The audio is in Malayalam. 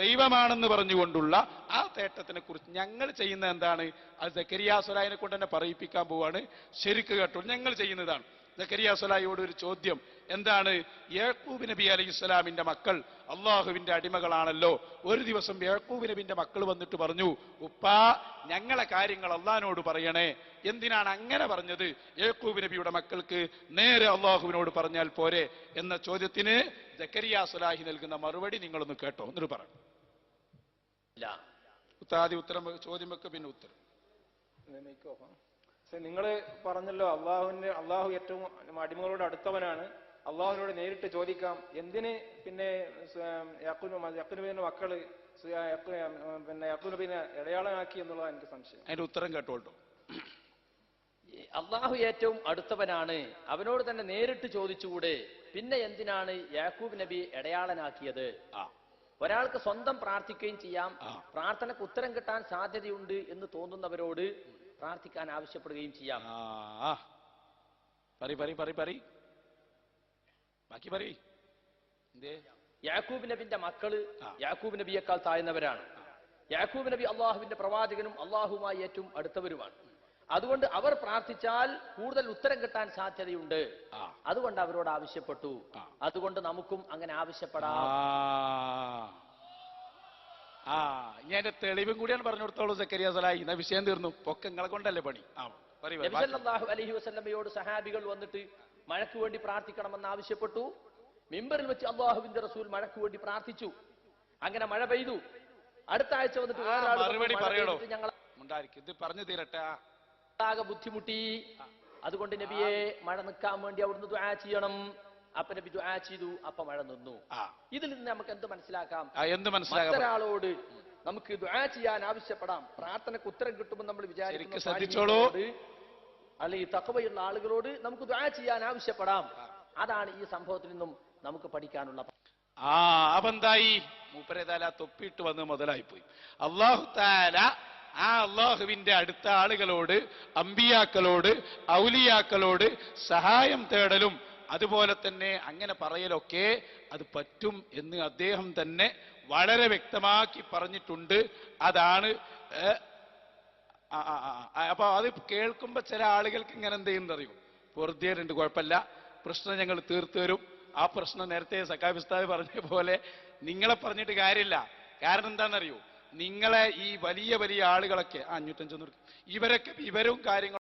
ദൈവമാണെന്ന് പറഞ്ഞുകൊണ്ടുള്ള ആ തേട്ടത്തിനെ കുറിച്ച് ഞങ്ങൾ ചെയ്യുന്ന എന്താണ്? അത് സക്കരിയ സ്വലാഹിനെ കൊണ്ട് തന്നെ പറയിപ്പിക്കാൻ പോവാണ്. ശരിക്ക് കേട്ടോ ഞങ്ങൾ ചെയ്യുന്നതാണ്. സക്കരിയ സ്വലാഹിയോട് ഒരു ചോദ്യം എന്താണ്? യേക്കൂബ് നബി അലൈഹി ഇസ്ലാമിന്റെ മക്കൾ അള്ളാഹുവിന്റെ അടിമകളാണല്ലോ. ഒരു ദിവസം യേക്കൂബ് നബിന്റെ മക്കൾ വന്നിട്ട് പറഞ്ഞു ഉപ്പാ ഞങ്ങളെ കാര്യങ്ങൾ അള്ളഹാനോട് പറയണേ. എന്തിനാണ് അങ്ങനെ പറഞ്ഞത്? യേക്കൂബ് നബിയുടെ മക്കൾക്ക് നേരെ അള്ളാഹുവിനോട് പറഞ്ഞാൽ പോരെ എന്ന ചോദ്യത്തിന് ജക്കരിയ സുലാഹി നൽകുന്ന മറുപടി നിങ്ങളൊന്ന് കേട്ടോ എന്നിട്ട് പറ. ഇല്ല. ഉത്താദി ഉത്തരം ചോദ്യം വെക്ക് പിന്നെ ഉത്തരം. നിങ്ങൾ പറഞ്ഞല്ലോ അള്ളാഹുവിന്റെ അള്ളാഹു ഏറ്റവും അടിമകളോട് അടുത്തവനാണ്. അള്ളാഹുവിനോട് നേരിട്ട് ചോദിക്കാം എന്തിന് പിന്നെ യക്കുനുബിന്റെ മക്കൾ പിന്നെ യക്കുനുബിനെ ഇടയാളനാക്കി എന്നുള്ളതാണ് എനിക്ക് സംശയം. അതിന്റെ ഉത്തരം കേട്ടോട്ടോ. അള്ളാഹു ഏറ്റവും അടുത്തവനാണ്. അവനോട് തന്നെ നേരിട്ട് ചോദിച്ചുകൂടെ പിന്നെ എന്തിനാണ് യാക്കൂബ് നബി ഇടയാളനാക്കിയത്? ആ. ഒരാൾക്ക് സ്വന്തം പ്രാർത്ഥിക്കുകയും ചെയ്യാം. പ്രാർത്ഥനക്ക് ഉത്തരം കിട്ടാൻ സാധ്യതയുണ്ട് എന്ന് തോന്നുന്നവരോട് പ്രാർത്ഥിക്കാൻ ആവശ്യപ്പെടുകയും ചെയ്യാം. ആ. പറി പറി പറി പറി. ബാക്കി പറി. യാക്കൂബ് നബിന്റെ മക്കൾ യാക്കൂബ് നബിയേക്കാൾ താഴ്ന്നവരാണ്. യാക്കൂബ് നബി അള്ളാഹുവിന്റെ പ്രവാചകനും അള്ളാഹുമായി ഏറ്റവും അടുത്തവരുമാണ്. അതുകൊണ്ട് അവർ പ്രാർത്ഥിച്ചാൽ കൂടുതൽ ഉത്തരം കിട്ടാൻ സാധ്യതയുണ്ട്. അതുകൊണ്ട് അവരോട് ആവശ്യപ്പെട്ടു. അതുകൊണ്ട് നമുക്കും അങ്ങനെ ആവശ്യപ്പെടാം. ആ. അതിന്റെ തെളിവും കൂടിയാണ് പറഞ്ഞു കൊടുത്തോളൂ സക്കരിയ എന്നാ വിഷയം തീർന്നു. പൊക്കങ്ങളെ കൊണ്ടല്ലേ പണി? ആ. നബിസല്ലാഹു അലഹി വസ്ലമയോട് സഹാബികൾ വന്നിട്ട് മഴയ്ക്ക് വേണ്ടി പ്രാർത്ഥിക്കണമെന്ന് ആവശ്യപ്പെട്ടു. മിമ്പറിൽ വെച്ച് അള്ളാഹുവിന്റെ റസൂൽ മഴയ്ക്ക് വേണ്ടി പ്രാർത്ഥിച്ചു. അങ്ങനെ മഴ പെയ്തു. അടുത്ത ആഴ്ച വന്നിട്ട് ഞങ്ങൾ ഇത് പറഞ്ഞു തീരട്ടെ. ആകെ ബുദ്ധിമുട്ടി. അതുകൊണ്ട് നബിയെ മഴ നിൽക്കാൻ വേണ്ടി അവിടുന്ന് ദുആ ചെയ്യണം. അപ്പൊ നബി ദുആ ചെയ്തു അപ്പൊ മഴ നിന്നു. ഇതിൽ നിന്ന് നമുക്ക് എന്ത് മനസ്സിലാക്കാം? എന്ത് മനസ്സിലാക്കാം ഒരാളോട് നമുക്ക് ദുആ ചെയ്യാൻ ആവശ്യപ്പെടാം. പ്രാർത്ഥനക്ക് ഉത്തരം കിട്ടുമെന്ന് നമ്മൾ വിചാരിക്കും ശ്രദ്ധിച്ചോളൂ. അല്ലെങ്കിൽ തക്കവയുള്ള ആളുകളോട് നമുക്ക് ദുആ ചെയ്യാൻ ആവശ്യപ്പെടാം. അതാണ് ഈ സംഭവത്തിൽ നിന്നും നമുക്ക് പഠിക്കാനുള്ള ആ അപ്പൊ എന്തായി മൂപ്പരേതാല തൊപ്പിയിട്ട് വന്ന് മുതലായിപ്പോയി. അള്ളാഹു താല ആ അള്ളാഹുവിന്റെ അടുത്ത ആളുകളോട് അമ്പിയാക്കളോട് ഔലിയാക്കളോട് സഹായം തേടലും അതുപോലെ തന്നെ അങ്ങനെ പറയലൊക്കെ അത് പറ്റും എന്ന് അദ്ദേഹം തന്നെ വളരെ വ്യക്തമാക്കി പറഞ്ഞിട്ടുണ്ട്. അതാണ് അപ്പൊ അത് കേൾക്കുമ്പോ ചില ആളുകൾക്ക് ഇങ്ങനെ എന്ത് ചെയ്യുന്നത് അറിയും പൊറുതിയുണ്ട് കുഴപ്പമില്ല. പ്രശ്നം ഞങ്ങൾ തീർത്തു തരും. ആ പ്രശ്നം നേരത്തെ സക്കാബിസ്താവ് പറഞ്ഞ പോലെ നിങ്ങളെ പറഞ്ഞിട്ട് കാര്യമില്ല. കാരണം എന്താണെന്നറിയോ? നിങ്ങളെ ഈ വലിയ വലിയ ആളുകളൊക്കെ ആ, ഇവരൊക്കെ ഇവരും കാര്യങ്ങളും